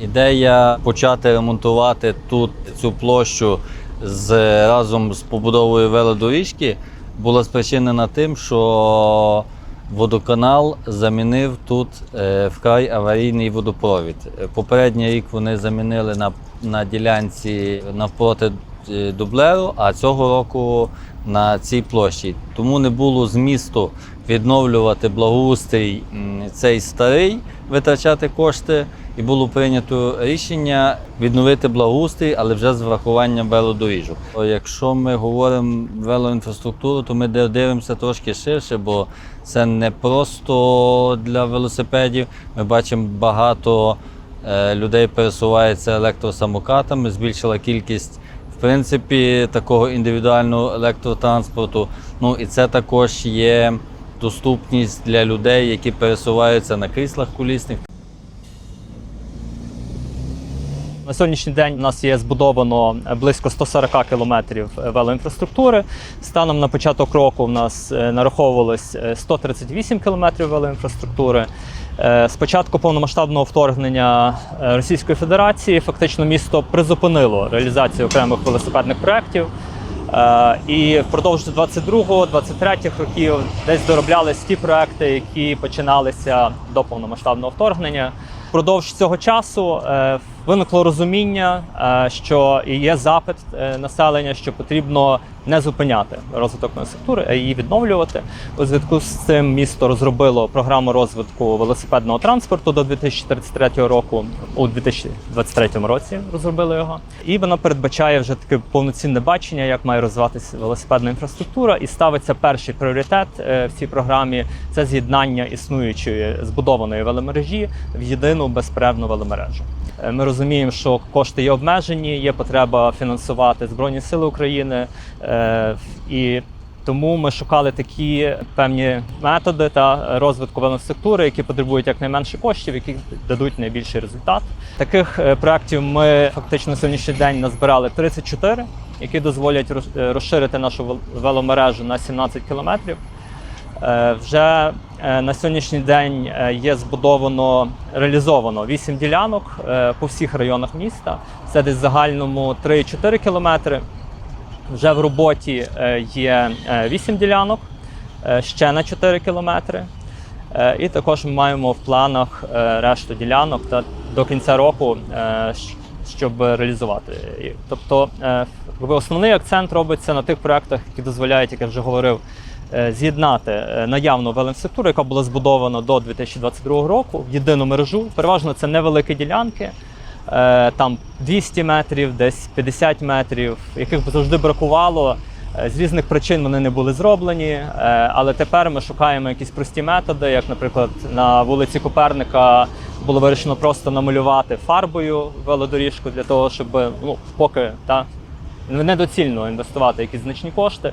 Ідея почати ремонтувати тут цю площу з разом з побудовою велодоріжки була спричинена тим, що водоканал замінив тут е, вкрай аварійний водопровід. Попередній рік вони замінили на, на ділянці навпроти е, дублеру, а цього року на цій площі. Тому не було змісту відновлювати благоустрій цей старий, витрачати кошти. І було прийнято рішення відновити благоустрій, але вже з врахуванням велодоріжок. Якщо ми говоримо велоінфраструктуру, то ми дивимося трошки ширше, бо це не просто для велосипедів. Ми бачимо багато е, людей пересувається електросамокатами, збільшила кількість в принципі такого індивідуального електротранспорту. Ну і це також є доступність для людей, які пересуваються на кріслах колісних. На сьогоднішній день у нас є збудовано близько 140 кілометрів велоінфраструктури. Станом на початок року у нас е, нараховувалось е, 138 кілометрів велоінфраструктури. Е, З початку повномасштабного вторгнення е, Російської Федерації фактично місто призупинило реалізацію окремих велосипедних проєктів. Е, І впродовж 22-23 років десь дороблялись ті проекти, які починалися до повномасштабного вторгнення. Впродовж цього часу е, виникло розуміння, е, що є запит е, населення, що потрібно не зупиняти розвиток інфраструктури, а її відновлювати. У зв'язку з цим місто розробило програму розвитку велосипедного транспорту до 2033 року. У 2023 році розробили його. І вона передбачає вже таке повноцінне бачення, як має розвиватися велосипедна інфраструктура, і ставиться перший пріоритет е, в цій програмі це з'єднання існуючої збудованої веломережі в єдину безперервну веломережу. Ми розуміємо, що кошти є обмежені, є потреба фінансувати Збройні Сили України е, і. Тому ми шукали такі певні методи та розвитку велоструктури, які потребують якнайменше коштів, які дадуть найбільший результат. Таких е, проєктів ми фактично на сьогоднішній день назбирали 34, які дозволять е, розширити нашу веломережу на 17 кілометрів. Е, Вже е, на сьогоднішній день е, є збудовано реалізовано 8 ділянок по всіх районах міста. Це десь в загальному 3-4 кілометри. Вже в роботі є 8 ділянок ще на 4 кілометри. І також ми маємо в планах решту ділянок та до кінця року, щоб реалізувати. Тобто, основний акцент робиться на тих проєктах, які дозволяють, як я вже говорив, з'єднати е, наявну велоінфраструктуру, яка була збудована до 2022 року в єдину мережу. Переважно це невеликі ділянки. Е, Там 200 метрів, десь 50 метрів, яких завжди бракувало. Е, З різних причин вони не були зроблені, е, але тепер ми шукаємо якісь прості методи, як, наприклад, на вулиці Коперника було вирішено просто намалювати фарбою велодоріжку для того, щоб ну, поки та недоцільно інвестувати якісь значні кошти.